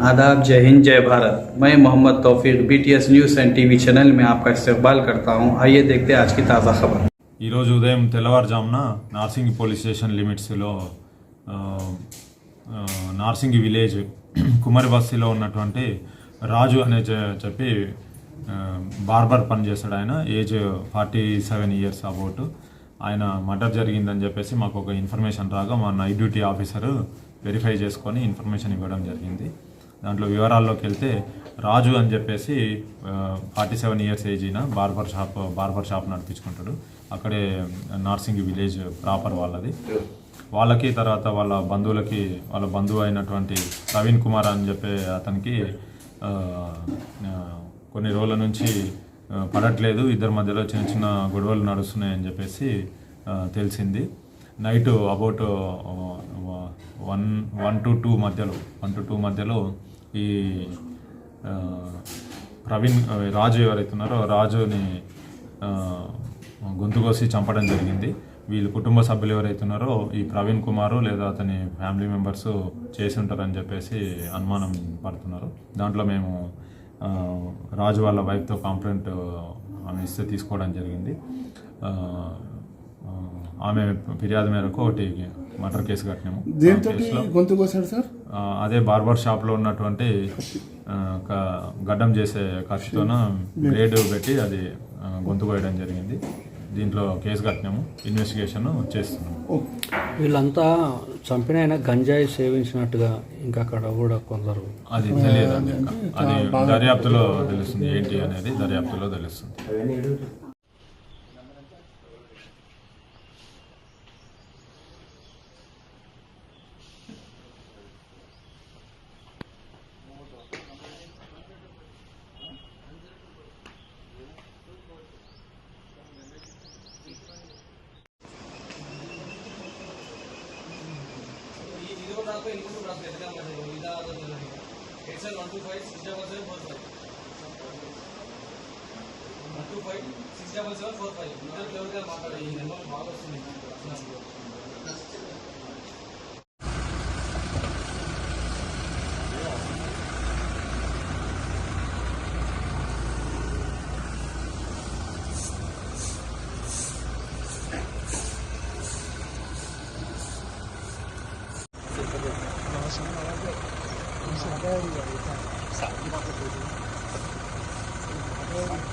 आदाब जय हिंद जय भारत मैं Mohammad Taufiq BTS news and TV channel में आपका इस्तेमाल करता हूं आइए देखते हैं आज की ताज़ा खबर ఈరోజు ఉదయం తెల్లవారుజామున నార్సింగి పోలీస్ స్టేషన్ లిమిట్స్లో ఆ, ఆ, నార్సింగి విలేజ్ కుమారి బస్తీలో ఉన్నటువంటి రాజు అనే చె- చెప్పి ఆ, బార్బర్ పని చేస్తాడు ఆయన age forty seven years about ఆయన మర్డర్ జరిగిందని చెప్పేసి మాకు ఒక ఇన్ఫర్మేషన్ రాగా మా నైట్ డ్యూటీ ఆఫీసర్ వెరిఫై చేసుకొని ఇన్ఫర్మేషన్ ఇవ్వడం జరిగింది దాంట్లో వివరాల్లోకి వెళ్తే రాజు అని చెప్పేసి ఫార్టీ సెవెన్ ఇయర్స్ ఏజీన బార్బర్ షాప్ బార్బర్ షాప్ నడిపించుకుంటాడు. అక్కడే నార్సింగ్ విలేజ్ ప్రాపర్ వాళ్ళది. వాళ్ళకి తర్వాత వాళ్ళ బంధువులకి వాళ్ళ బంధువు అయినటువంటి ప్రవీణ్ కుమార్ అని చెప్పే అతనికి కొన్ని రోజుల నుంచి పడట్లేదు. ఇద్దరి మధ్యలో చిన్న చిన్న గొడవలు నడుస్తున్నాయని చెప్పేసి తెలిసింది. Night about one one two two మధ్యలో వన్ టు టూ మధ్యలో ఈ ప్రవీణ్ రాజు ఎవరైతే ఉన్నారో రాజుని గొంతు కోసి చంపడం జరిగింది. వీళ్ళ కుటుంబ సభ్యులు ఎవరైతే ఉన్నారో ఈ ప్రవీణ్ కుమారు లేదా అతని ఫ్యామిలీ మెంబర్స్ చేసి ఉంటారని చెప్పేసి అనుమానం పడుతున్నారు. దాంట్లో మేము రాజు వాళ్ళ వైఫ్తో కంప్లైంట్ ఆమె ఇస్తే తీసుకోవడం జరిగింది. ఆమె ఫిర్యాదు మేరకు ఒకటి మర్డర్ కేసు కట్టినాము కేసులో గొంతు కోసాడు సార్? అదే బార్బర్ షాప్లో ఉన్నటువంటి గడ్డం చేసే ఖర్చుతోన బ్లేడ్ పెట్టి అది గొంతు కోయడం జరిగింది. దీంట్లో కేసు కట్టినాము ఇన్వెస్టిగేషన్ చేస్తున్నాము. వీళ్ళంతా చంపిన ఆయన గంజాయి సేవించినట్టుగా ఇంకా అక్కడ కూడా కొందరు అది తెలియదు. అది దర్యాప్తులో తెలుస్తుంది ఏంటి అనేది దర్యాప్తులో తెలుస్తుంది. It's a 125 677 45. 125 677 45. Another level 对，也是，善于保护自己。对。